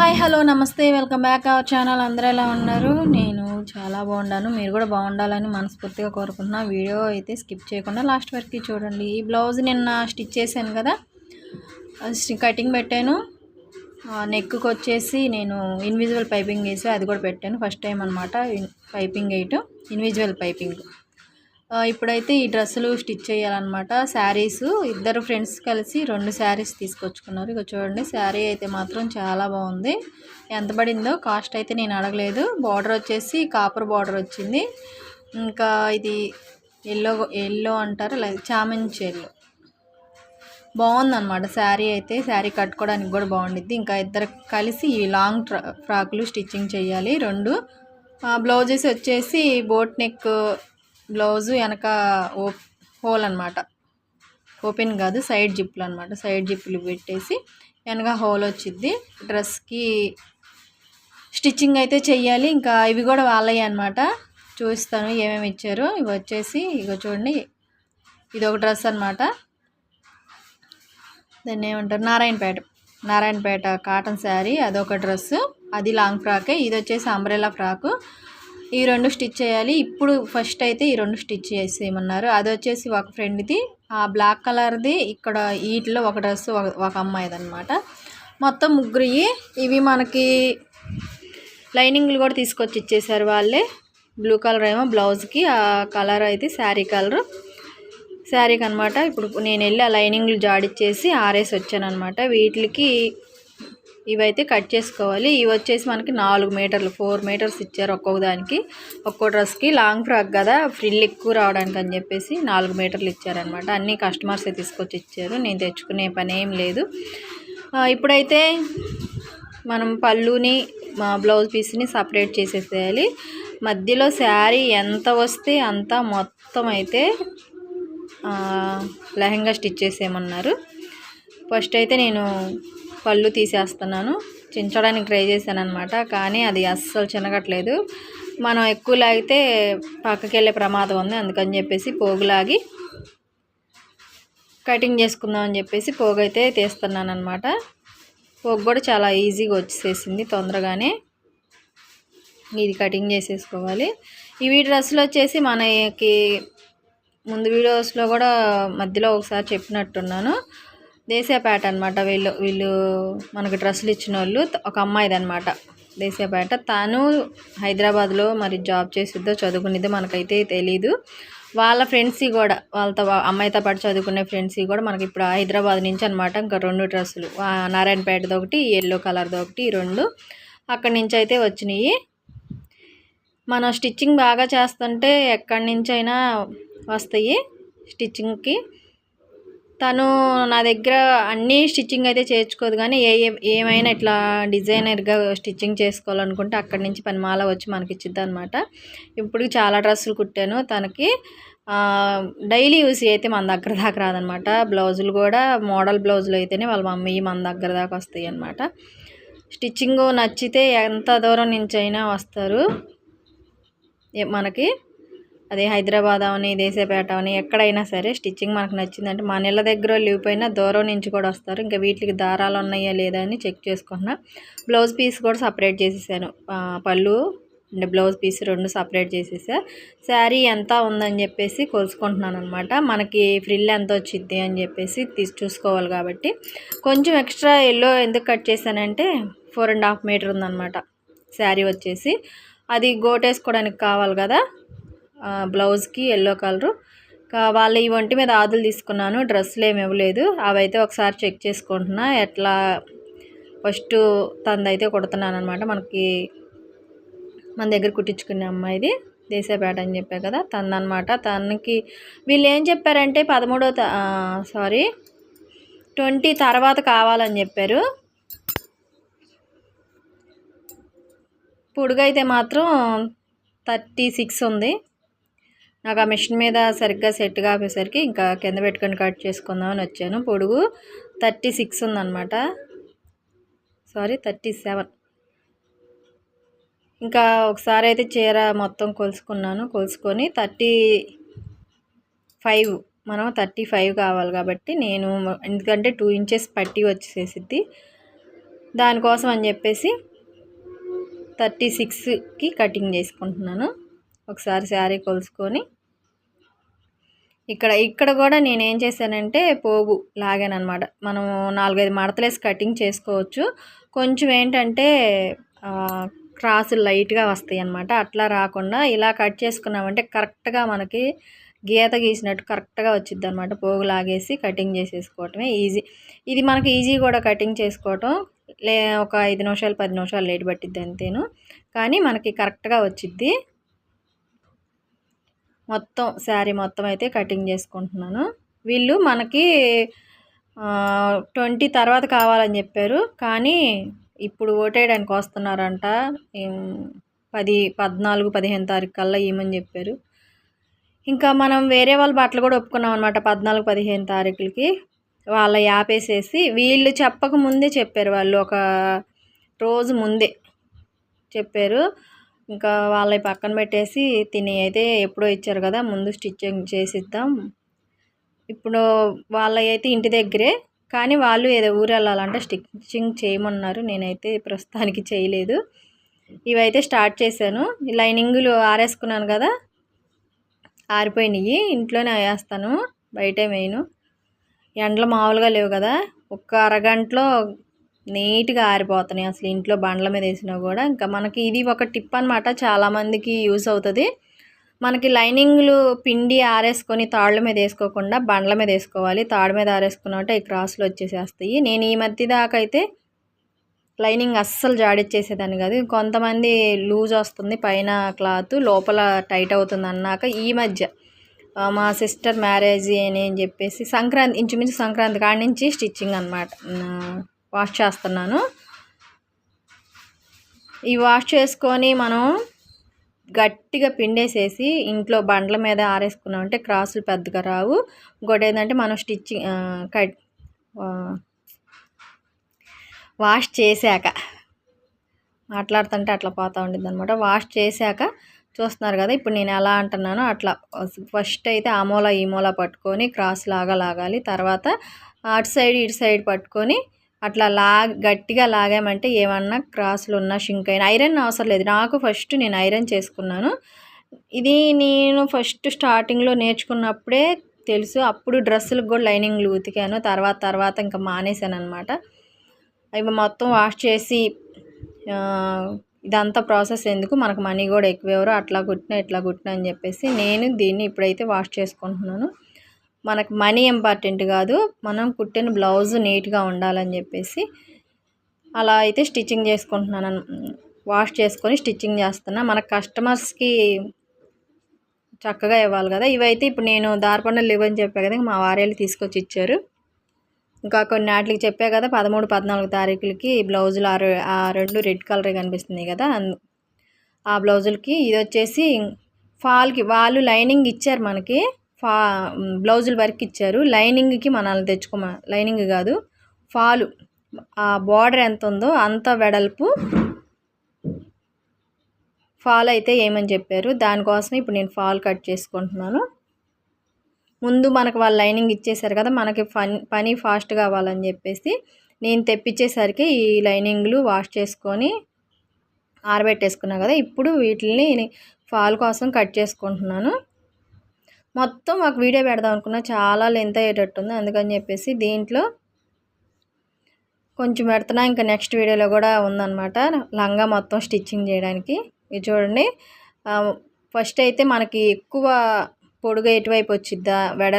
Hi hello నమస్తే. Welcome back our channel. అందరూ ఎలా ఉన్నారు? నేను చాలా బాగున్నాను. మీరు కూడా బాగుండాలని మనస్ఫూర్తిగా కోరుకుంటున్నా. వీడియో అయితే స్కిప్ చేయకుండా లాస్ట్ వరకు చూడండి. ఈ బ్లౌజ్ నిన్న స్టిచ్ చేశాను కదా? కటింగ్ పెట్టాను. నెక్కి వచ్చేసి నేను ఇన్విజువల్ పైపింగ్ వేసి అది కూడా పెట్టాను. ఫస్ట్ టైం అనమాట పైపింగ్ వేయటం. ఇన్విజువల్ పైపింగ్ ఇప్పుడైతే ఈ డ్రెస్సులు స్టిచ్ చేయాలన్నమాట. శారీస్ ఇద్దరు ఫ్రెండ్స్ కలిసి రెండు శారీస్ తీసుకొచ్చుకున్నారు. ఇక చూడండి శారీ అయితే మాత్రం చాలా బాగుంది. ఎంత పడిందో కాస్ట్ అయితే నేను అడగలేదు. బార్డర్ వచ్చేసి కాపర్ బార్డర్ వచ్చింది. ఇంకా ఇది ఎల్లో ఎల్లో అంటారు లైక్ చామంచి ఎల్లో. బాగుందన్నమాట శారీ అయితే. శారీ కట్టుకోవడానికి కూడా బాగుండిద్ది. ఇంకా ఇద్దరు కలిసి ఈ లాంగ్ ట్రా ఫ్రాకులు స్టిచ్చింగ్ చేయాలి. రెండు బ్లౌజెస్ వచ్చేసి బోట్ నెక్ బ్లౌజు వెనక ఓ హోల్ అనమాట ఓపెన్ కాదు సైడ్ జిప్పులు అనమాట సైడ్ జిప్పులు పెట్టేసి వెనక హోల్ వచ్చిద్ది. డ్రెస్కి స్టిచ్చింగ్ అయితే చెయ్యాలి. ఇంకా ఇవి కూడా వాళ్ళవి అనమాట చూస్తాను ఏమేమి ఇచ్చారు. ఇవి వచ్చేసి ఇగో చూడండి. ఇది ఒక డ్రెస్ అనమాట దాన్ని ఏమంటారు? నారాయణపేట. నారాయణపేట కాటన్ శారీ. అదొక డ్రెస్సు. అది లాంగ్ ఫ్రాకే. ఇది వచ్చేసి అంబ్రెలా ఫ్రాకు. ఈ రెండు స్టిచ్ చేయాలి. ఇప్పుడు ఫస్ట్ అయితే ఈ రెండు స్టిచ్ చేసేయమన్నారు. అది వచ్చేసి ఒక ఫ్రెండ్ది ఆ బ్లాక్ కలర్ది ఇక్కడ వీటిలో ఒక డ్రెస్ ఒక ఒక అమ్మాయిది అనమాట మొత్తం ముగ్గురివి ఇవి మనకి లైనింగ్లు కూడా తీసుకొచ్చి ఇచ్చేసారు వాళ్ళే. బ్లూ కలర్ ఏమో బ్లౌజ్కి ఆ కలర్ అయితే శారీ కలర్. శారీకి అనమాట ఇప్పుడు నేను వెళ్ళి ఆ లైనింగ్లు జాడిచ్చేసి ఆరేసి వచ్చాను అనమాట వీటికి ఇవైతే కట్ చేసుకోవాలి. ఇవి వచ్చేసి మనకి నాలుగు మీటర్లు ఫోర్ మీటర్స్ ఇచ్చారు ఒక్కొక్క దానికి. ఒక్కో డ్రెస్కి లాంగ్ ఫ్రాక్ కదా ఫ్రిల్ ఎక్కువ రావడానికి అని చెప్పేసి నాలుగు మీటర్లు ఇచ్చారనమాట. అన్నీ కస్టమర్సే తీసుకొచ్చి ఇచ్చారు. నేను తెచ్చుకునే పని ఏం లేదు. ఇప్పుడైతే మనం పళ్ళుని మా బ్లౌజ్ పీస్ని సపరేట్ చేసేసేయాలి. మధ్యలో శారీ ఎంత వస్తే అంత మొత్తం అయితే లెహంగా స్టిచ్ చేసేయమన్నారు ఫస్ట్ అయితే నేను పళ్ళు తీసేస్తున్నాను. చించడానికి ట్రై చేశాను అనమాట కానీ అది అస్సలు చినగట్లేదు. మనం ఎక్కువ లాగితే పక్కకి వెళ్ళే ప్రమాదం ఉంది. అందుకని చెప్పేసి పోగులాగి కటింగ్ చేసుకుందాం అని చెప్పేసి పోగు అయితే తీస్తున్నాను అనమాట పోగు కూడా చాలా ఈజీగా వచ్చేసేసింది తొందరగానే. ఇది కటింగ్ చేసేసుకోవాలి. ఇవి డ్రెస్సులు వచ్చేసి మనకి ముందు వీడియోస్లో కూడా మధ్యలో ఒకసారి చెప్పినట్టున్నాను. దేశీయపేట అనమాట వీళ్ళు వీళ్ళు మనకు డ్రెస్సులు ఇచ్చిన వాళ్ళు ఒక అమ్మాయిది అనమాట దేశీయపేట తను హైదరాబాద్లో మరి జాబ్ చేసిద్దో చదువుకునేదో మనకైతే తెలీదు. వాళ్ళ ఫ్రెండ్స్ కూడా వాళ్ళతో అమ్మాయితో పాటు చదువుకునే ఫ్రెండ్స్ కూడా మనకి ఇప్పుడు హైదరాబాద్ నుంచి అనమాట ఇంకా రెండు డ్రెస్సులు. నారాయణపేటది ఒకటి ఎల్లో కలర్ది ఒకటి రెండు అక్కడి నుంచి అయితే వచ్చినాయి. మనం స్టిచ్చింగ్ బాగా చేస్తుంటే ఎక్కడి నుంచైనా అయినా వస్తాయి స్టిచ్చింగ్కి. తను నా దగ్గర అన్నీ స్టిచ్చింగ్ అయితే చేర్చుకోదు కానీ ఏ ఏమైనా ఇట్లా డిజైనర్గా స్టిచ్చింగ్ చేసుకోవాలనుకుంటే అక్కడి నుంచి పనిమాల వచ్చి మనకి ఇచ్చిద్ది అనమాట ఇప్పుడు చాలా డ్రెస్సులు కుట్టాను. తనకి డైలీ యూస్ అయితే మన దగ్గర దాకా రాదనమాట బ్లౌజులు కూడా మోడల్ బ్లౌజులు అయితేనే వాళ్ళ మమ్మీ మన దగ్గర దాకా వస్తాయి అనమాట స్టిచ్చింగ్ నచ్చితే ఎంత దూరం నుంచి అయినా వస్తారు మనకి అదే హైదరాబాద్ అవని దేశపేట అవని ఎక్కడైనా సరే స్టిచ్చింగ్ మనకు నచ్చిందంటే మన ఇళ్ళ దగ్గర లేకపోయినా దూరం నుంచి కూడా వస్తారు. ఇంకా వీటికి దారాలు ఉన్నాయా లేదా అని చెక్ చేసుకుంటున్నా. బ్లౌజ్ పీస్ కూడా సపరేట్ చేసేసాను. పళ్ళు అంటే బ్లౌజ్ పీస్ రెండు సపరేట్ చేసేసా. శారీ ఎంత ఉందని చెప్పేసి కొలుసుకుంటున్నాను అనమాట మనకి ఫ్రిల్ ఎంత వచ్చింది అని చెప్పేసి తీసి చూసుకోవాలి కాబట్టి. కొంచెం ఎక్స్ట్రా ఎల్లో ఎందుకు కట్ చేశానంటే ఫోర్ అండ్ హాఫ్ మీటర్ ఉందన్నమాట శారీ వచ్చేసి. అది గోటేసుకోవడానికి కావాలి కదా. బ్లౌజ్కి ఎల్లో కలరు. వాళ్ళ ఈ ఒంటి మీద ఆదులు తీసుకున్నాను. డ్రెస్సులు ఏమి ఇవ్వలేదు. అవైతే ఒకసారి చెక్ చేసుకుంటున్నా. ఎట్లా ఫస్ట్ తనదైతే కుడుతున్నాను అనమాట మనకి మన దగ్గర కుట్టించుకునే అమ్మాయిది. దేశపేట అని చెప్పా కదా తనదనమాట తనకి వీళ్ళు ఏం చెప్పారంటే పదమూడో సారీ ట్వంటీ తర్వాత కావాలని చెప్పారు. పొడుగైతే మాత్రం థర్టీ సిక్స్ ఉంది. నాకు ఆ మిషన్ మీద సరిగ్గా సెట్ కాపేసరికి ఇంకా కింద పెట్టుకొని కట్ చేసుకుందామని వచ్చాను. పొడుగు థర్టీ సిక్స్ ఉందన్నమాట. Sorry thirty seven. ఇంకా ఒకసారి అయితే చీర మొత్తం కొలుసుకున్నాను. కొలుసుకొని థర్టీ ఫైవ్ మనం థర్టీ ఫైవ్ కావాలి కాబట్టి నేను ఎందుకంటే టూ ఇంచెస్ పట్టి వచ్చేసిద్ది. దానికోసం అని చెప్పేసి థర్టీ సిక్స్కి కటింగ్ చేసుకుంటున్నాను. ఒకసారి శారీ కొలుసుకొని ఇక్కడ ఇక్కడ కూడా నేను ఏం చేశానంటే పోగు లాగానమాట మనము మనం నాలుగైదు మడతలేసి కటింగ్ చేసుకోవచ్చు. కొంచెం ఏంటంటే క్రాసులు లైట్గా వస్తాయి అనమాట అట్లా రాకుండా ఇలా కట్ చేసుకున్నామంటే కరెక్ట్గా మనకి గీత గీసినట్టు కరెక్ట్గా వచ్చింది అనమాట పోగు లాగేసి కటింగ్ చేసేసుకోవటమే ఈజీ. ఇది మనకి ఈజీ కూడా కటింగ్ చేసుకోవటం. లే ఒక ఐదు నిమిషాలు పది నిమిషాలు లేట్ పట్టిద్ది అంతేను. కానీ మనకి కరెక్ట్గా వచ్చిద్ది. మొత్తం శారీ మొత్తం అయితే కటింగ్ చేసుకుంటున్నాను. వీళ్ళు మనకి ట్వంటీ తర్వాత కావాలని చెప్పారు. కానీ ఇప్పుడు ఓటేయడానికి వస్తున్నారంట. పది పద్నాలుగు పదిహేను తారీఖు కల్లా ఇవ్వమని చెప్పారు. ఇంకా మనం వేరే వాళ్ళ బట్టలు కూడా ఒప్పుకున్నాం అనమాట పద్నాలుగు పదిహేను తారీఖులకి. వాళ్ళ యాపేసేసి వీళ్ళు చెప్పక ముందే చెప్పారు వాళ్ళు. ఒక రోజు ముందే చెప్పారు. ఇంకా వాళ్ళవి పక్కన పెట్టేసి తిని అయితే ఎప్పుడో ఇచ్చారు కదా ముందు స్టిచ్చింగ్ చేసిద్దాం. ఇప్పుడు వాళ్ళైతే ఇంటి దగ్గరే కానీ వాళ్ళు ఏదో ఊరు వెళ్ళాలంటే స్టిచ్చింగ్ చేయమన్నారు. నేనైతే ప్రస్తుతానికి చేయలేదు. ఇవైతే స్టార్ట్ చేశాను. లైనింగులు ఆరేసుకున్నాను కదా ఆరిపోయినాయి. ఇంట్లోనే వేస్తాను బయటే వేయను ఎండలు మామూలుగా లేవు కదా ఒక్క అరగంటలో నీట్గా ఆరిపోతున్నాయి. అసలు ఇంట్లో బండ్ల మీద వేసినా కూడా ఇంకా మనకి ఇది ఒక టిప్ అనమాట చాలామందికి యూస్ అవుతుంది. మనకి లైనింగ్లు పిండి ఆరేసుకొని తాళ్ళ మీద వేసుకోకుండా బండ్ల మీద వేసుకోవాలి. తాడు మీద ఆరేసుకున్నట్టు ఈ క్రాస్లు వచ్చేసేస్తాయి. నేను ఈ మధ్య దాకా అయితే లైనింగ్ అస్సలు జాడిచ్చేసేదాన్ని కాదు. కొంతమంది లూజ్ వస్తుంది పైన క్లాత్ లోపల టైట్ అవుతుంది అన్నాక ఈ మధ్య మా సిస్టర్ మ్యారేజ్ అని చెప్పేసి సంక్రాంతి ఇంచుమించు సంక్రాంతి కాడి నుంచి స్టిచ్చింగ్ అనమాట వాష్ చేస్తున్నాను. ఈ వాష్ చేసుకొని మనం గట్టిగా పిండేసేసి ఇంట్లో బండ్ల మీద ఆరేసుకున్నామంటే క్రాసులు పెద్దగా రావు. ఇంకోటి ఏంటంటే మనం స్టిచ్చింగ్ కట్ వాష్ చేశాక మాట్లాడుతుంటే అట్లా పోతూ ఉండిద్ది అనమాట వాష్ చేశాక చూస్తున్నారు కదా ఇప్పుడు నేను ఎలా అంటున్నానో అట్లా. ఫస్ట్ అయితే ఆ మూల ఈ మూల పట్టుకొని క్రాస్ లాగా లాగాలి. తర్వాత అటు సైడ్ ఇటు సైడ్ పట్టుకొని అట్లా లా గట్టిగా లాగామంటే ఏమన్నా క్రాసులు ఉన్నా షింక్ అయినా ఐరన్ అవసరం లేదు. నాకు ఫస్ట్ నేను ఐరన్ చేసుకున్నాను. ఇది నేను ఫస్ట్ స్టార్టింగ్లో నేర్చుకున్నప్పుడే తెలుసు. అప్పుడు డ్రెస్సులకు కూడా లైనింగ్లు ఉతికాను. తర్వాత తర్వాత ఇంకా మానేశాను అనమాట అవి మొత్తం వాష్ చేసి ఇదంతా ప్రాసెస్ ఎందుకు? మనకు మనీ కూడా ఎక్కువ ఎవరు అట్లా కుట్టినా ఇట్లా కుట్టినా అని చెప్పేసి నేను దీన్ని ఇప్పుడైతే వాష్ చేసుకుంటున్నాను. మనకు మనీ ఇంపార్టెంట్ కాదు. మనం కుట్టిన బ్లౌజ్ నీట్గా ఉండాలని చెప్పేసి అలా అయితే స్టిచ్చింగ్ చేసుకుంటున్నాను. వాష్ చేసుకొని స్టిచ్చింగ్ చేస్తున్నా. మన కస్టమర్స్కి చక్కగా ఇవ్వాలి కదా. ఇవైతే ఇప్పుడు నేను దారిపండలు లేవని చెప్పా కదా మా వారేళ్ళు తీసుకొచ్చి ఇచ్చారు. ఇంకా కొన్ని నాటికి చెప్పా కదా పదమూడు పద్నాలుగు తారీఖులకి బ్లౌజులు ఆ ఆ రెండు రెడ్ కలరే కనిపిస్తుంది కదా. ఆ బ్లౌజులకి ఇది వచ్చేసి ఫాల్కి వాళ్ళు లైనింగ్ ఇచ్చారు మనకి. ఫా బ్లౌజులు వర్క్ ఇచ్చారు లైనింగ్కి మనల్ని తెచ్చుకోమ లైనింగ్ కాదు ఫాలు. ఆ బార్డర్ ఎంత ఉందో అంత వెడల్పు ఫాల్ అయితే ఏమని చెప్పారు. దానికోసం ఇప్పుడు నేను ఫాల్ కట్ చేసుకుంటున్నాను. ముందు మనకు వాళ్ళు లైనింగ్ ఇచ్చేసారు కదా మనకి పని పని ఫాస్ట్ కావాలని చెప్పేసి నేను తెప్పించేసరికి ఈ లైనింగ్లు వాష్ చేసుకొని ఆరబెట్టేసుకున్నా కదా ఇప్పుడు వీటిని ఫాల్ కోసం కట్ చేసుకుంటున్నాను. మొత్తం మాకు వీడియో పెడదాం అనుకున్నా. చాలా లెంత్ అయ్యేటట్టుంది. అందుకని చెప్పేసి దీంట్లో కొంచెం పెడుతున్నా. ఇంకా నెక్స్ట్ వీడియోలో కూడా ఉందన్నమాట. లంగా మొత్తం స్టిచ్చింగ్ చేయడానికి. ఇది చూడండి. ఫస్ట్ అయితే మనకి ఎక్కువ పొడుగు ఎటువైపు వచ్చిద్దా? వెడల్